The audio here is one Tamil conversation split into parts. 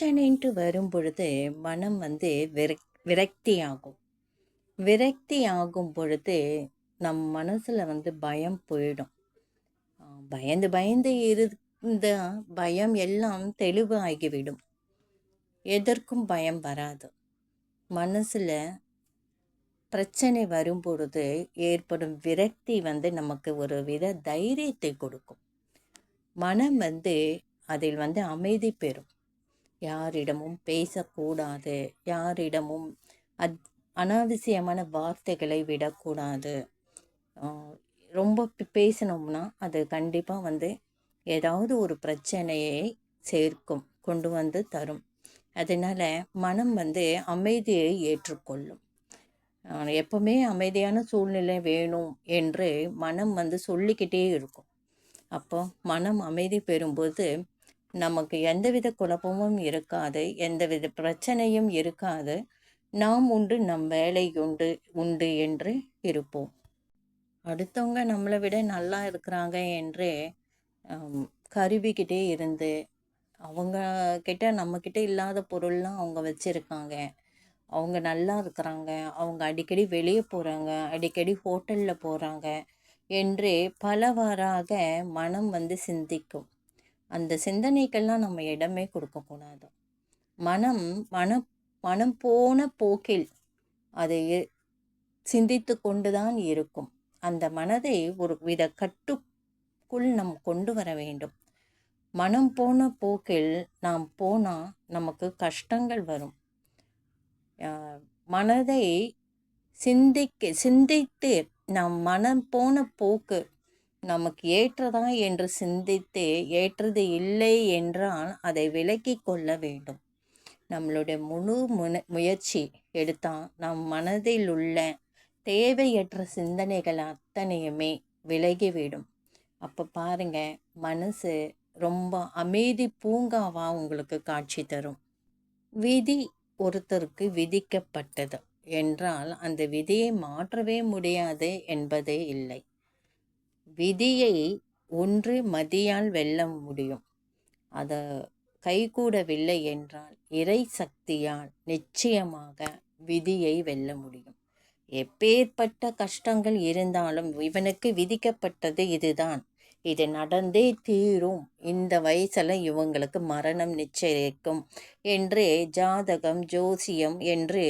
பிரச்சனைன்ட்டு வரும் பொழுது மனம் வந்து விரக் விரக்தி ஆகும் விரக்தி ஆகும் பொழுது நம் மனசில் வந்து பயம் போயிடும். பயந்து பயந்து இருந்த பயம் எல்லாம் தெளிவு ஆகிவிடும் எதற்கும் பயம் வராது. மனசில் பிரச்சனை வரும்பொழுது ஏற்படும் விரக்தி வந்து நமக்கு ஒரு வித தைரியத்தை கொடுக்கும். மனம் வந்து அதில் வந்து அமைதி பெறும். யாரிடமும் பேசக்கூடாது. யாரிடமும் அத் அனாவசியமான வார்த்தைகளை விடக்கூடாது. ரொம்ப பே- பேசினோம்னா அது கண்டிப்பாக வந்து ஏதாவது ஒரு பிரச்சனையை சேர்க்கும் கொண்டு வந்து தரும். அதனால் மனம் வந்து அமைதியை ஏற்றுக்கொள்ளும். எப்போவுமே எப்பவுமே அமைதியான சூழ்நிலை வேணும் என்று மனம் வந்து சொல்லிக்கிட்டே இருக்கும். அப்போ மனம் அமைதி பெறும்போது நமக்கு எந்தவித குழப்பமும் இருக்காது எந்தவித பிரச்சனையும் இருக்காது. நாம் உண்டு நம் வேலை உண்டு உண்டு என்று இருப்போம். அடுத்தவங்க நம்மளை விட நல்லா இருக்கிறாங்க என்று கருவிக்கிட்டே இருந்து அவங்க கிட்ட நம்மக்கிட்ட இல்லாத பொருள்லாம் அவங்க வச்சுருக்காங்க. அவங்க நல்லா இருக்கிறாங்க அவங்க அடிக்கடி வெளியே போகிறாங்க அடிக்கடி ஹோட்டலில் போகிறாங்க என்று பலவாறாக மனம் வந்து சிந்திக்கும். அந்த சிந்தனைக்கெல்லாம் நம்ம இடமே கொடுக்கக்கூடாது. மனம் மனம் மனம் போன போக்கில் அதை சிந்தித்து கொண்டு தான் இருக்கும். அந்த மனதை ஒரு வித கட்டுக்குள் நம் கொண்டு வர வேண்டும். மனம் போன போக்கில் நாம் போனால் நமக்கு கஷ்டங்கள் வரும். மனதை சிந்திக்க சிந்தித்து நம் மனம் போன போக்கு நமக்கு ஏற்றதா என்று சிந்தித்து ஏற்றது இல்லை என்றால் அதை விலக்கி கொள்ள வேண்டும். நம்மளுடைய முழு முன முயற்சி எடுத்தால் நம் மனதில் உள்ள தேவையற்ற சிந்தனைகள் அத்தனையுமே விலகிவிடும். அப்போ பாருங்கள் மனசு ரொம்ப அமைதி பூங்காவாக உங்களுக்கு காட்சி தரும். விதி ஒருத்தருக்கு விதிக்கப்பட்டது என்றால் அந்த விதியை மாற்றவே முடியாது என்பதே இல்லை. விதியை ஒன்று மதியால் வெல்ல முடியும். அதை கைகூடவில்லை என்றால் இறை சக்தியால் நிச்சயமாக விதியை வெல்ல முடியும். எப்பேற்பட்ட கஷ்டங்கள் இருந்தாலும் இவனுக்கு விதிக்கப்பட்டது இதுதான். இது நடந்தே தீரும். இந்த வயசில் இவங்களுக்கு மரணம் நிச்சயிக்கும் என்று ஜாதகம் ஜோசியம் என்று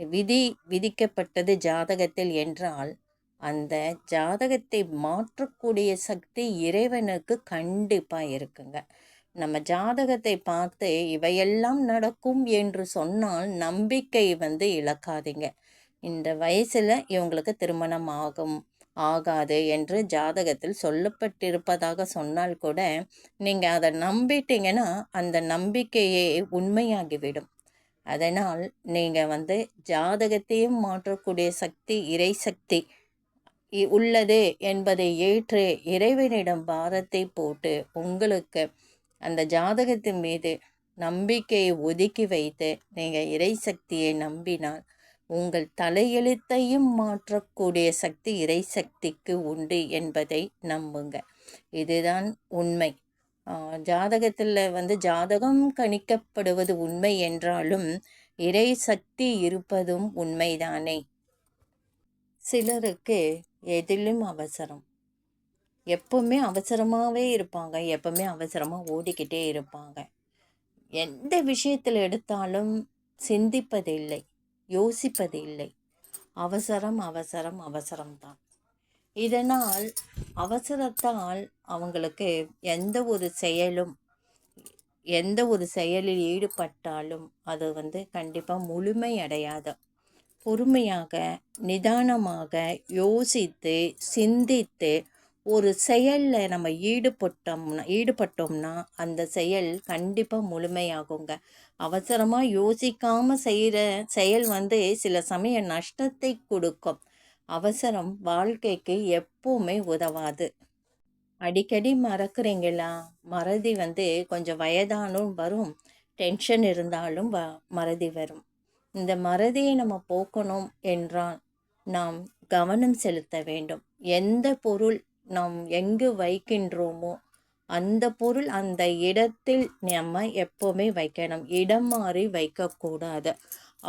விதி விதிக்கப்பட்டது ஜாதகத்தில் என்றால் அந்த ஜாதகத்தை மாற்றக்கூடிய சக்தி இறைவனுக்கு கண்டிப்பாக இருக்குங்க. நம்ம ஜாதகத்தை பார்த்து இவையெல்லாம் நடக்கும் என்று சொன்னால் நம்பிக்கை வந்து இழக்காதீங்க. இந்த வயசில் இவங்களுக்கு திருமணம் ஆகும் ஆகாது என்று ஜாதகத்தில் சொல்லப்பட்டிருப்பதாக சொன்னால் கூட நீங்கள் அதை நம்பிட்டீங்கன்னா அந்த நம்பிக்கையே உண்மையாகிவிடும். அதனால் நீங்கள் வந்து ஜாதகத்தையும் மாற்றக்கூடிய சக்தி இறை சக்தி உள்ளது என்பதை ஏற்று இறைவனிடம் பாரத்தை போட்டு உங்களுக்கு அந்த ஜாதகத்தின் மீது நம்பிக்கையை ஒதுக்கி வைத்து நீங்கள் இறை சக்தியை நம்பினால் உங்கள் தலையெழுத்தையும் மாற்றக்கூடிய சக்தி இறை சக்திக்கு உண்டு என்பதை நம்புங்க. இதுதான் உண்மை. ஜாதகத்தில் வந்து ஜாதகம் கணிக்கப்படுவது உண்மை என்றாலும் இறை சக்தி இருப்பதும் உண்மைதானே? சிலருக்கு எதிலும் அவசரம். எப்பவுமே அவசரமாகவே இருப்பாங்க. எப்பவுமே அவசரமாக ஓடிக்கிட்டே இருப்பாங்க. எந்த விஷயத்தில் எடுத்தாலும் சிந்திப்பதில்லை யோசிப்பதில்லை. அவசரம் அவசரம் அவசரம்தான். இதனால் அவசரத்தால் அவங்களுக்கு எந்த ஒரு செயலும் எந்த ஒரு செயலில் ஈடுபட்டாலும் அது வந்து கண்டிப்பாக முழுமை அடையாது பொறுமையாக நிதானமாக யோசித்து சிந்தித்து ஒரு செயலில் நம்ம ஈடுபட்டோம்னா ஈடுபட்டோம்னா அந்த செயல் கண்டிப்பாக முழுமையாகுங்க. அவசரமாக யோசிக்காமல் செய்கிற செயல் வந்து சில சமயம் நஷ்டத்தை கொடுக்கும். அவசரம் வாழ்க்கைக்கு எப்பவுமே உதவாது. அடிக்கடி மறக்கிறீங்களா? மறதி வந்து கொஞ்சம் வயதானும் வரும். டென்ஷன் இருந்தாலும் வ மறதி வரும். இந்த மறதியை நம்ம போக்கணும் என்றால் நாம் கவனம் செலுத்த வேண்டும். எந்த பொருள் நாம் எங்கு வைக்கின்றோமோ அந்த பொருள் அந்த இடத்தில் நம்ம எப்போவுமே வைக்கணும். இடம் மாறி வைக்கக்கூடாது.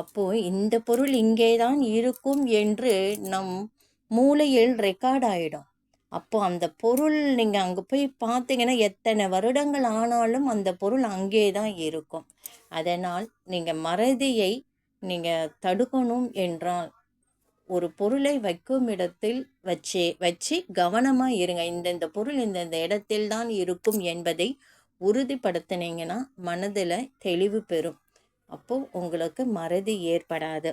அப்போது இந்த பொருள் இங்கே தான் இருக்கும் என்று நம் மூளையில் ரெக்கார்ட் ஆகிடும் அப்போ அந்த பொருள் நீங்கள் அங்கே போய் பார்த்தீங்கன்னா எத்தனை வருடங்கள் ஆனாலும் அந்த பொருள் அங்கே தான் இருக்கும். அதனால் நீங்கள் மறதியை நீங்கள் தடுக்கணும் என்றால் ஒரு பொருளை வைக்கும் இடத்தில் வச்சு வச்சு கவனமாக இருங்க. இந்தந்த பொருள் இந்தந்த இடத்தில் தான் இருக்கும் என்பதை உறுதிப்படுத்தினீங்கன்னா மனதில் தெளிவு பெறும். அப்போது உங்களுக்கு மறதி ஏற்படாது.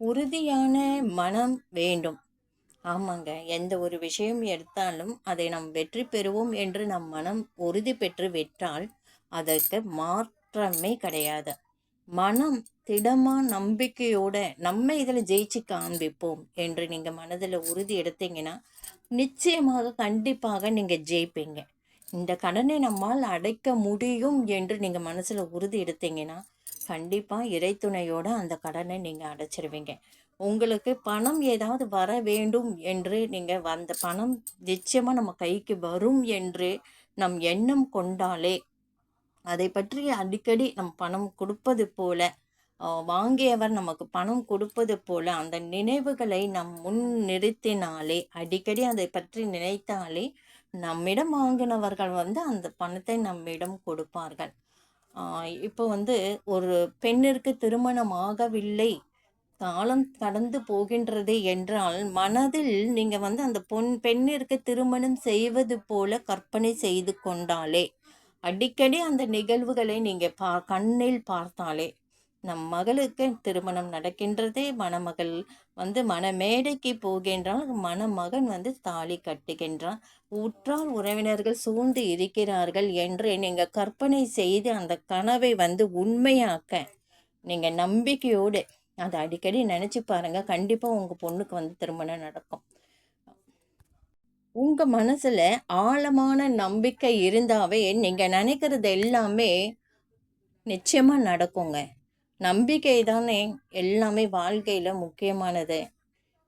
உறுதியான மனம் வேண்டும். ஆமாங்க. எந்த ஒரு விஷயம் எடுத்தாலும் அதை நாம் வெற்றி பெறுவோம் என்று நம் மனம் உறுதி பெற்று விட்டால் அதற்கு மாற்றமே கிடையாது. மனம் திடமாக நம்பிக்கையோட நம்ம இதில் ஜெயிச்சு காண்பிப்போம் என்று நீங்கள் மனதில் உறுதி எடுத்தீங்கன்னா நிச்சயமாக கண்டிப்பாக நீங்கள் ஜெயிப்பீங்க. இந்த கடனை நம்மால் அடைக்க முடியும் என்று நீங்கள் மனசில் உறுதி எடுத்தீங்கன்னா கண்டிப்பாக இறைத்துணையோடு அந்த கடனை நீங்கள் அடைச்சிருவீங்க. உங்களுக்கு பணம் ஏதாவது வர வேண்டும் என்று நீங்கள் வந்த பணம் நிச்சயமாக நம்ம கைக்கு வரும் என்று நம் எண்ணம் கொண்டாலே அதை பற்றி அடிக்கடி நம் பணம் கொடுப்பது போல வாங்கியவர் நமக்கு பணம் கொடுப்பது போல அந்த நினைவுகளை நம் முன் நிறுத்தினாலே அடிக்கடி அதை பற்றி நினைத்தாலே நம்மிடம் வாங்கினவர்கள் வந்து அந்த பணத்தை நம்மிடம் கொடுப்பார்கள். இப்போ வந்து ஒரு பெண்ணிற்கு திருமணம் ஆகவில்லை காலம் கடந்து போகின்றது என்றால் மனதில் நீங்கள் வந்து அந்த பொன் பெண்ணிற்கு திருமணம் செய்வது போல கற்பனை செய்து கொண்டாலே அடிக்கடி அந்த நிகழ்வுகளை நீங்கள் பா கண்ணில் பார்த்தாலே நம் மகளுக்கு திருமணம் நடக்கின்றதே மணமகள் வந்து மணமேடைக்கு போகின்றால் மணமகன் வந்து தாலி கட்டுகின்றான். உற்றார் உறவினர்கள் சூழ்ந்து இருக்கிறார்கள் என்று நீங்கள் கற்பனை செய்து அந்த கனவை வந்து உண்மையாக்க நீங்கள் நம்பிக்கையோடு அதை அடிக்கடி நினச்சி பாருங்கள் கண்டிப்பாக உங்கள் பொண்ணுக்கு வந்து திருமணம் நடக்கும். உங்கள் மனசில் ஆழமான நம்பிக்கை இருந்தாவே நீங்கள் நினைக்கிறது எல்லாமே நிச்சயமாக நடக்குங்க. நம்பிக்கை தானே எல்லாமே வாழ்க்கையில் முக்கியமானது.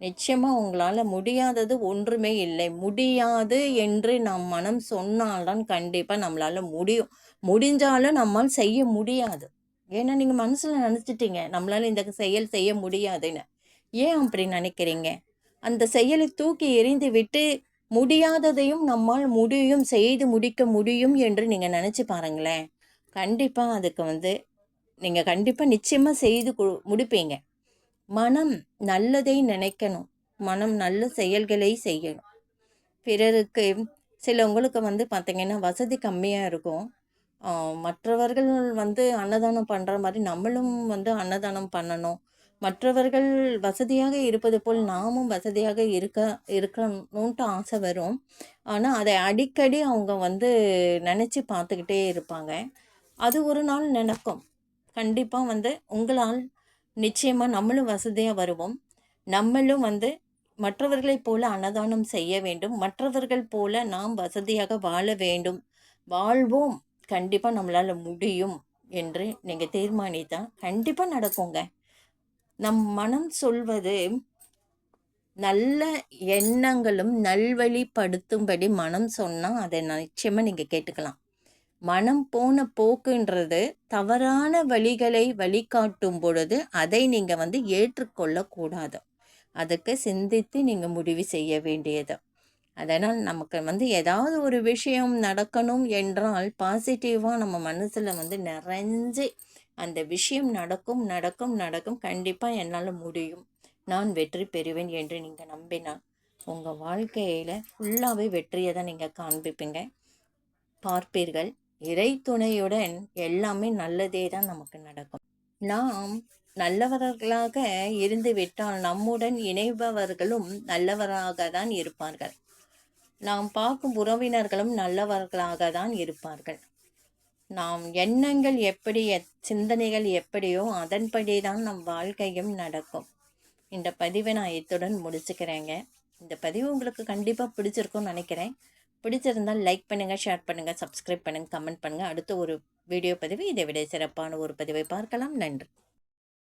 நிச்சயமாக உங்களால் முடியாதது ஒன்றுமே இல்லை. முடியாது என்று நம் மனம் சொன்னால்தான் கண்டிப்பாக நம்மளால் முடியும் முடிஞ்சாலும் நம்மால் செய்ய முடியாது. ஏன்னா நீங்கள் மனசில் நினச்சிட்டீங்க நம்மளால் இந்த செயல் செய்ய முடியாதுன்னு. ஏன் அப்படி நினைக்கிறீங்க? அந்த செயலை தூக்கி எறிந்து விட்டு முடியாததையும் நம்மால் முடியும் செய்து முடிக்க முடியும் என்று நீங்கள் நினச்சி பாருங்களேன். கண்டிப்பாக அதுக்கு வந்து நீங்கள் கண்டிப்பாக நிச்சயமாக செய்து முடிப்பீங்க. மனம் நல்லதை நினைக்கணும். மனம் நல்ல செயல்களை செய்யணும். பிறருக்கு சிலவங்களுக்கு வந்து பார்த்திங்கன்னா வசதி கம்மியாக இருக்கும். மற்றவர்கள் வந்து அன்னதானம் பண்ணுற மாதிரி நம்மளும் வந்து அன்னதானம் பண்ணணும். மற்றவர்கள் வசதியாக இருப்பது போல் நாமும் வசதியாக இருக்க இருக்கணுன்ட்டு ஆசை வரும். ஆனால் அதை அடிக்கடி அவங்க வந்து நினச்சி பார்த்துக்கிட்டே இருப்பாங்க. அது ஒரு நாள் நடக்கும் கண்டிப்பாக வந்து உங்களால் நிச்சயமாக நம்மளும் வசதியாக வருவோம். நம்மளும் வந்து மற்றவர்களைப் போல அன்னதானம் செய்ய வேண்டும். மற்றவர்கள் போல நாம் வசதியாக வாழ வேண்டும். வாழ்வோம். கண்டிப்பாக நம்மளால் முடியும் என்று நீங்கள் தீர்மானித்தால் கண்டிப்பாக நடக்குங்க. நம் மனம் சொல்வது நல்ல எண்ணங்களும் நல்வழிப்படுத்தும்படி மனம் சொன்னால் அதை நிச்சயமாக நீங்கள் கேட்டுக்கலாம். மனம் போன போக்குன்றது தவறான வழிகளை வழிகாட்டும் பொழுது அதை நீங்கள் வந்து ஏற்றுக்கொள்ளக்கூடாது. அதுக்கு சிந்தித்து நீங்கள் முடிவு செய்ய வேண்டியது. அதனால் நமக்கு வந்து ஏதாவது ஒரு விஷயம் நடக்கணும் என்றால் பாசிட்டிவாக நம்ம மனசில் வந்து நிறைஞ்சு அந்த விஷயம் நடக்கும் நடக்கும் நடக்கும். கண்டிப்பாக என்னால் முடியும். நான் வெற்றி பெறுவேன் என்று நீங்கள் நம்பினால் உங்கள் வாழ்க்கையில் ஃபுல்லாகவே வெற்றியை தான் நீங்கள் காண்பிப்பீங்க. பார்ப்பீர்கள். இறை துணையுடன் எல்லாமே நல்லதே தான் நமக்கு நடக்கும். நாம் நல்லவர்களாக இருந்து விட்டால் நம்முடன் இணைபவர்களும் நல்லவராக தான் இருப்பார்கள். நாம் பார்க்கும் உறவினர்களும் நல்லவர்களாக தான் இருப்பார்கள். நாம் எண்ணங்கள் எப்படி சிந்தனைகள் எப்படியோ அதன்படி தான் நம் வாழ்க்கையும் நடக்கும். இந்த பதிவை நான் இத்துடன் முடிச்சுக்கிறேங்க. இந்த பதிவு உங்களுக்கு கண்டிப்பாக பிடிச்சிருக்கும்னு நினைக்கிறேன். பிடிச்சிருந்தால் லைக் பண்ணுங்கள் ஷேர் பண்ணுங்கள் சப்ஸ்கிரைப் பண்ணுங்கள் கமெண்ட் பண்ணுங்கள் அடுத்த ஒரு வீடியோ பதிவு இதை விட சிறப்பான ஒரு பதிவை பார்க்கலாம். நன்றி.